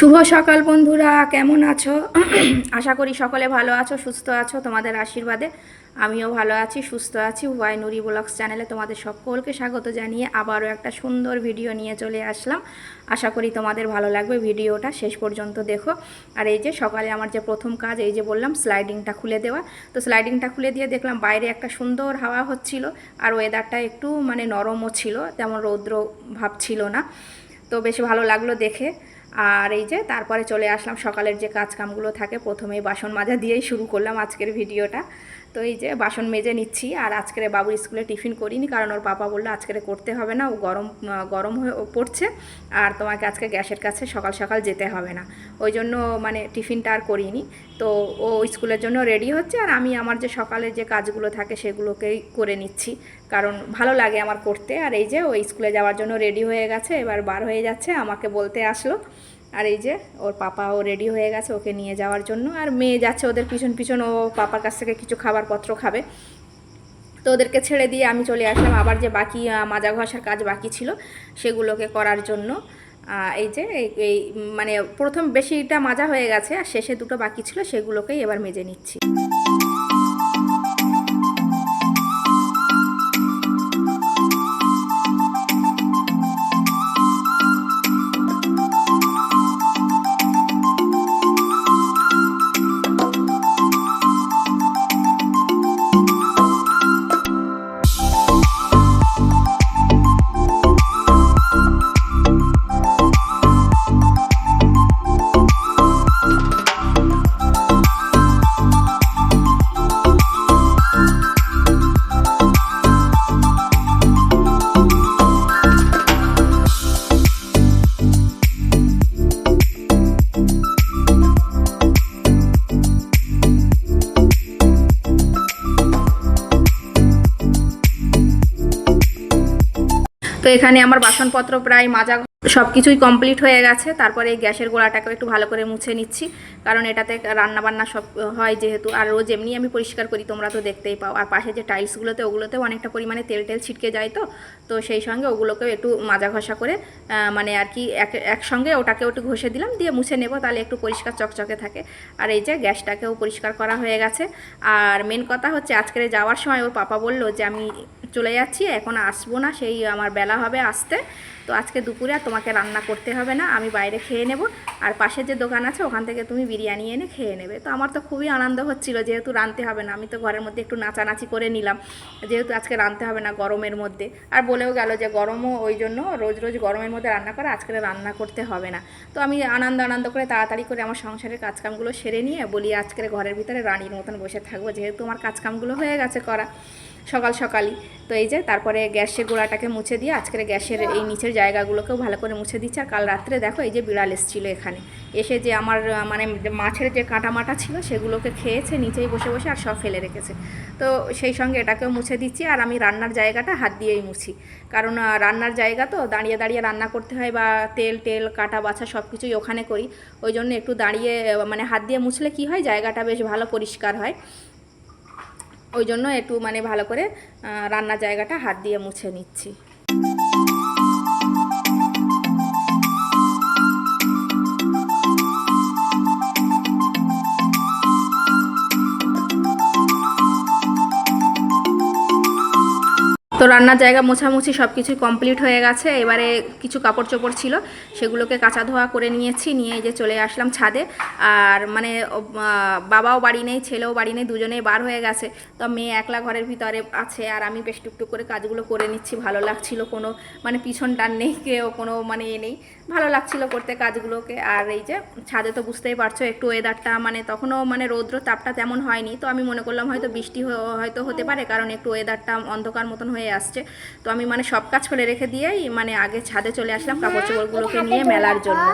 শুভ সকাল বন্ধুরা, কেমন আছো? আশা করি সকলে ভালো আছো, সুস্থ আছো, তোমাদের আশীর্বাদে। আমিও ভালো আছি, সুস্থ আছি। ওয়াই নুরি ব্লগস চ্যানেলে তোমাদের সকলকে স্বাগত জানিয়ে আবারও একটা সুন্দর ভিডিও নিয়ে চলে আসলাম। আশা করি তোমাদের ভালো লাগবে ভিডিওটা, শেষ পর্যন্ত দেখো। আর এই যে সকালে আমার যে প্রথম কাজ, এই যে বললাম স্লাইডিংটা খুলে দেওয়া। তো স্লাইডিংটা খুলে দিয়ে দেখলাম বাইরে একটা সুন্দর হাওয়া হচ্ছিল, আর ওয়েদারটা একটু মানে নরমও ছিল, তেমন রৌদ্র ভাব ছিল না। তো বেশ ভালো লাগল দেখে। আর এই যে তারপরে চলে আসলাম, সকালের যে কাজকামগুলো থাকে প্রথমে বাসন মাজা দিয়েই শুরু করলাম আজকের ভিডিওটা। তো এই যে বাসন মেজে নিচ্ছি, আর আজকের বাবুর স্কুলে টিফিন করিনি, কারণ ওর পাপা বলল আজকের করতে হবে না, ও গরম গরম হয়ে পড়ছে, আর তোমাকে আজকে গ্যাসের কাছে সকাল সকাল যেতে হবে না। ওই জন্য মানে টিফিনটা আর করিনি। তো ও স্কুলের জন্য রেডি হচ্ছে আর আমি আমার যে সকালের যে কাজগুলো থাকে সেগুলোকেই করে নিচ্ছি। কারণ ভালো লাগে আমার করতে। আর এই যে ও স্কুলে যাওয়ার জন্য রেডি হয়ে গেছে, এবার বার হয়ে যাচ্ছে, আমাকে বলতে আসলো। আর এই যে ওর পাপাও রেডি হয়ে গেছে ওকে নিয়ে যাওয়ার জন্য। আর মেয়ে যাচ্ছে ওদের পিছন পিছন, ও পাপার কাছ থেকে কিছু খাবারপত্র খাবে। তো ওদেরকে ছেড়ে দিয়ে আমি চলে আসলাম। আবার যে বাকি মাজা ঘষার কাজ বাকি ছিল, সেগুলোকে করার জন্য। এই যে এই- মানে প্রথম বেশিটা মাজা হয়ে গেছে আর শেষে দুটো বাকি ছিল, সেগুলোকেই এবার মেজে নিচ্ছি। তো এখানে আমার বাসনপত্র প্রায় মাজা সব কিছুই কমপ্লিট হয়ে গেছে। তারপরে এই গ্যাসের গোড়াটাকেও একটু ভালো করে মুছে নিচ্ছি। কারণ এটাতে রান্না বান্না সব হয় যেহেতু। আর রোজ এমনি আমি পরিষ্কার করি, তোমরা তো দেখতেই পাও। আর পাশে যে টাইলসগুলোতে ওগুলোতেও অনেকটা পরিমাণে তেল টেল ছিটকে যায় তো। তো সেই সঙ্গে ওগুলোকেও একটু মাজা ঘষা করে মানে আর কি এক, একসঙ্গে ওটাকেও একটু ঘষে দিলাম, দিয়ে মুছে নেব, তাহলে একটু পরিষ্কার চকচকে থাকে। আর এই যে গ্যাসটাকেও পরিষ্কার করা হয়ে গেছে। আর মেন কথা হচ্ছে, আজকের যাওয়ার সময় ওর পাপা বলল যে, আমি চলে যাচ্ছি, এখন আসব না, সেই আমার বেলা হবে আসতে। তো আজকে দুপুরে আর তোমাকে রান্না করতে হবে না, আমি বাইরে খেয়ে নেব। আর পাশের যে দোকান আছে, ওখান থেকে তুমি বিরিয়ানি এনে খেয়ে নেবে। তো আমার তো খুবই আনন্দ হচ্ছিল, যেহেতু রাঁধতে হবে না, আমি তো ঘরের মধ্যে একটু নাচানাচি করে নিলাম। যেহেতু আজকে রাঁধতে হবে না গরমের মধ্যে। আর বলেও গেল যে গরমও ওই জন্য রোজ রোজ গরমের মধ্যে রান্না করে, আজকে রান্না করতে হবে না। তো আমি আনন্দ আনন্দ করে তাড়াতাড়ি করে আমার সংসারের কাজকামগুলো সেরে নিয়ে বলি, আজকের ঘরের ভিতরে রানীর মতন বসে থাকব, যেহেতু আমার কাজকামগুলো হয়ে গেছে করা। সকাল সকালই। তো এই যে তারপরে গ্যাসের গোড়াটাকে মুছে দিয়ে আজকের গ্যাসের এই নিচের জায়গাগুলোকেও ভালো করে মুছে দিচ্ছে। আর কাল রাত্রে দেখো এই যে বিড়াল এসেছিল এখানে। এসে যে আমার মানে মাছের যে কাঁটা মাটা ছিল সেগুলোকে খেয়েছে, নিচেই বসে বসে আর সব ফেলে রেখেছে। তো সেই সঙ্গে এটাকেও মুছে দিচ্ছি আর আমি রান্নার জায়গাটা হাত দিয়েই মুছি। কারণ রান্নার জায়গা তো দাঁড়িয়ে দাঁড়িয়ে রান্না করতে হয় বা তেল টেল, কাটা বাছা সব কিছুই ওখানে করি। ওই জন্য একটু দাঁড়িয়ে মানে হাত দিয়ে মুছলে কি হয়? জায়গাটা বেশ ভালো পরিষ্কার হয়। ওই জন্য একটু মানে ভালো করে রান্না রান্নার জায়গাটা হাত দিয়ে মুছে নিচ্ছি। তো রান্নার জায়গা মোছামুছি সব কিছুই কমপ্লিট হয়ে গেছে। এবারে কিছু কাপড় চোপড় ছিল, সেগুলোকে কাঁচা ধোয়া করে নিয়েছি, নিয়ে যে চলে আসলাম ছাদে। আর মানে বাবাও বাড়ি নেই, ছেলেও বাড়ি নেই, দুজনেই বার হয়ে গেছে। তো মেয়ে একলা ঘরের ভিতরে আছে, আর আমি বেশ টুকটুক করে কাজগুলো করে নিচ্ছি। ভালো লাগছিল কোনো মানে পিছন টান নেই, কেউ কোনো মানে এ নেই। ভালো লাগছিল করতে কাজগুলোকে। আর এই যে, ছাদে তো বুঝতেই পারছ, একটু ওয়েদারটা মানে তখনও মানে রৌদ্র তাপটা তেমন হয়নি। তো আমি মনে করলাম হয়তো বৃষ্টি হয়তো হতে পারে, কারণ একটু ওয়েদারটা অন্ধকার মতন হয়ে আসছে। তো আমি মানে সব কাজ ফেলে রেখে দিয়েই মানে আগে ছাদে চলে আসলাম কাপড় চোপড়গুলোকে নিয়ে মেলার জন্য।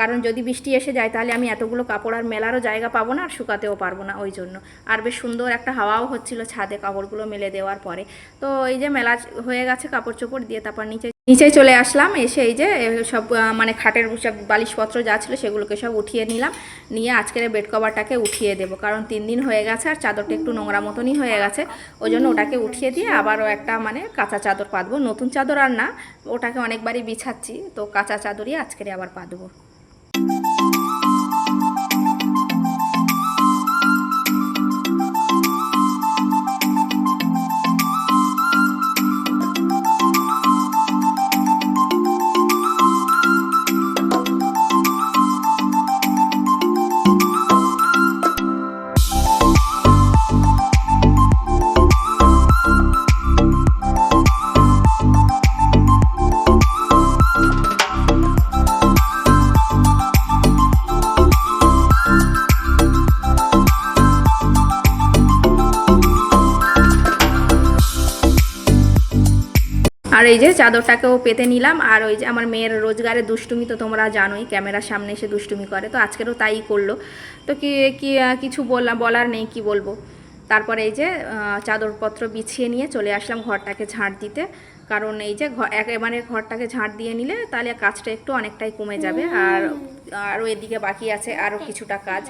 কারণ যদি বৃষ্টি এসে যায় তাহলে আমি এতগুলো কাপড় আর মেলারও জায়গা পাবো না আর শুকাতেও পারব না ওই জন্য। আর বেশ সুন্দর একটা হাওয়াও হচ্ছিল ছাদে কাপড়গুলো মেলে দেওয়ার পরে। তো এই যে মেলা হয়ে গেছে কাপড় চোপড় দিয়ে তারপর নিচে নিচে চলে আসলাম, এসে এই যে সব মানে খাটের সব বালিশপত্র যা ছিল সেগুলোকে সব উঠিয়ে নিলাম। নিয়ে আজকের বেড কভারটাকে উঠিয়ে দেব, কারণ তিন দিন হয়ে গেছে আর চাদরটা একটু নোংরা মতনই হয়ে গেছে। ওই জন্য ওটাকে উঠিয়ে দিয়ে আবারও একটা মানে কাঁচা চাদর পাতবো। নতুন চাদর আর না, ওটাকে অনেকবারই বিছাচ্ছি, তো কাঁচা চাদরই আজকের আবার পাতবো। এই যে চাদরটাকেও পেতে নিলাম। আর ওই যে আমার মেয়ের রোজগারের দুষ্টুমি তো তোমরা জানোই, ক্যামেরার সামনে এসে দুষ্টুমি করে। তো আজকেরও তাই করল। তো কি কি, কিছু বললাম বলার নেই, কি বলব? তারপরে এই যে চাদরপত্র বিছিয়ে নিয়ে চলে আসলাম ঘরটাকে ঝাঁট দিতে। কারণ এই যে একেবারে ঘরটাকে ঝাঁট দিয়ে নিলে তাহলে কাজটা একটু অনেকটাই কমে যাবে। আর আরও এদিকে বাকি আছে আরও কিছুটা কাজ।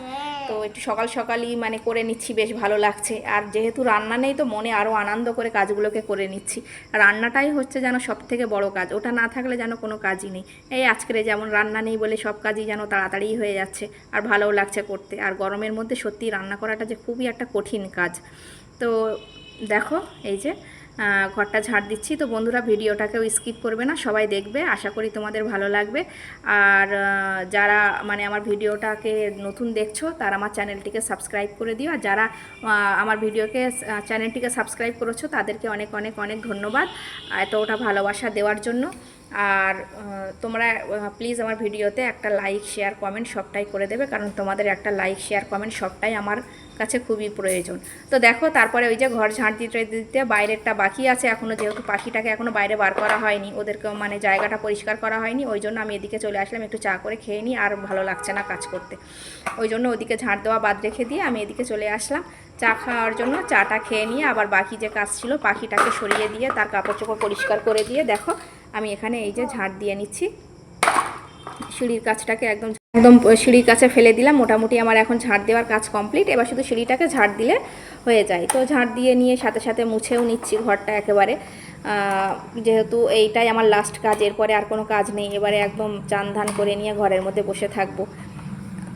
তো একটু সকাল সকালই মানে করে নিচ্ছি, বেশ ভালো লাগছে। আর যেহেতু রান্না নেই তো মনে আরও আনন্দ করে কাজগুলোকে করে নিচ্ছি। রান্নাটাই হচ্ছে যেন সব থেকে বড় কাজ, ওটা না থাকলে যেন কোনো কাজই নেই। এই আজকের যেমন রান্না নেই বলে সব কাজই যেন তাড়াতাড়ি হয়ে যাচ্ছে, আর ভালোও লাগছে করতে। আর গরমের মধ্যে সত্যি রান্না করাটা যে খুবই একটা কঠিন কাজ। তো দেখো, এই যে ঘরটা ঝাড় দিচ্ছি। তো বন্ধুরা, ভিডিওটাকেও স্কিপ করবে না, সবাই দেখবে, আশা করি তোমাদের ভালো লাগবে। আর যারা মানে আমার ভিডিওটাকে নতুন দেখছ, তারা আমার চ্যানেলটিকে সাবস্ক্রাইব করে দিও। আর যারা আমার ভিডিওকে চ্যানেলটিকে সাবস্ক্রাইব করেছ, তাদেরকে অনেক অনেক অনেক ধন্যবাদ। এতটা ভালোবাসা দেওয়ার জন্য। আর তোমরা প্লিজ আমার ভিডিওতে একটা লাইক শেয়ার কমেন্ট সবটাই করে দেবে, কারণ তোমাদের একটা লাইক শেয়ার কমেন্ট সবটাই আমার কাছে খুবই প্রয়োজন। তো দেখো, তারপরে ওই যে ঘর ঝাঁট দিতে দিতে বাইরেরটা বাকি আছে এখনও যেহেতু পাখিটাকে এখনও বাইরে বার করা হয়নি ওদেরকে মানে জায়গাটা পরিষ্কার করা হয়নি, ওই জন্য আমি এদিকে চলে আসলাম, একটু চা করে খেয়ে নিই, আর ভালো লাগছে না কাজ করতে। ওই জন্য ওদিকে ঝাঁট দেওয়া বাদ রেখে দিয়ে আমি এদিকে চলে আসলাম, চা খাওয়ার জন্য চাটা খেয়ে নিয়ে আবার বাকি যে কাজ ছিল, পাখিটাকে সরিয়ে দিয়ে তার কাপড় চোপড় পরিষ্কার করে দিয়ে দেখো আমি এখানে এই যে ঝাঁট দিয়ে নিচ্ছি। সিঁড়ির কাজটাকে একদম একদম সিঁড়ির কাছে ফেলে দিলাম। মোটামুটি আমার এখন ঝাড় দেওয়ার কাজ কমপ্লিট। এবার শুধু সিঁড়িটাকে ঝাড় দিলে হয়ে যায়। তো ঝাড় দিয়ে নিয়ে সাথে সাথে মুছেও নিচ্ছি ঘরটা একেবারে। যেহেতু এইটাই আমার লাস্ট কাজ, এরপরে আর কোনো কাজ নেই। এবারে একদম চান ধান করে নিয়ে ঘরের মধ্যে বসে থাকব।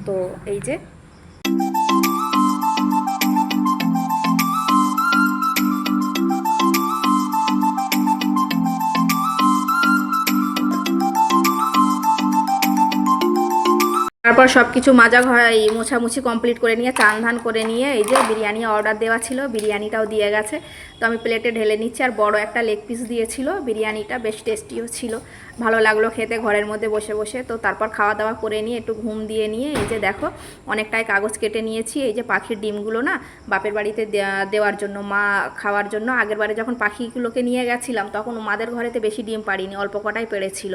তো এই যে তারপর সব কিছু মাজা ঘর এই মোছামুছি কমপ্লিট করে নিয়ে, চান ধান করে নিয়ে এই যে বিরিয়ানি অর্ডার দেওয়া ছিল, বিরিয়ানিটাও দিয়ে গেছে। তো আমি প্লেটে ঢেলে নিচ্ছি আর বড় একটা লেগ পিস দিয়েছিল, বিরিয়ানিটা বেশ টেস্টিও ছিল। ভালো লাগল খেতে ঘরের মধ্যে বসে বসে। তো তারপর খাওয়া দাওয়া করে নিয়ে একটু ঘুম দিয়ে নিয়ে এই যে দেখো, অনেকটাই কাগজ কেটে নিয়েছি। এই যে পাখির ডিমগুলো না বাপের বাড়িতে দেওয়ার জন্য, মা খাওয়ার জন্য, আগের বারে যখন পাখিগুলোকে নিয়ে গেছিলাম তখন মাদের ঘরেতে বেশি ডিম পারিনি অল্প কটাই পেড়েছিল।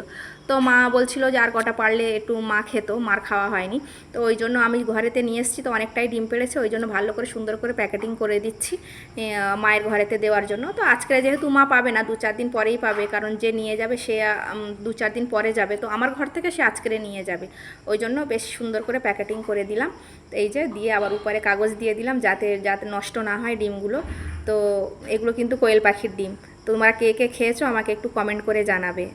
তো মা বলছিল যে আর কটা পারলে একটু মা খেত, মার খাওয়া হয়নি। তো ওই জন্য আমি ঘরেতে নিয়ে এসেছি, তো অনেকটাই ডিম পেড়েছে। ওই জন্য ভালো করে সুন্দর করে প্যাকেটিং করে দিচ্ছি। মায়ের ঘরেতে দেওয়ার জন্য। তো আজকে যেহেতু মা পাবে না দু চার দিন পরেই পাবে, কারণ যে নিয়ে যাবে সে দু চার দিন পরে যাবে। তো আমার ঘর থেকে সে আজকে নিয়ে যাবে। ওই জন্য বেশ সুন্দর করে প্যাকেটিং করে দিলাম। এই যে দিয়ে আবার উপরে কাগজ দিয়ে দিলাম যাতে যাতে নষ্ট না হয় ডিমগুলো। তো এগুলো কিন্তু কোয়েল পাখির ডিম। তোমরা কে কে খেয়েছো আমাকে একটু কমেন্ট করে জানাবে।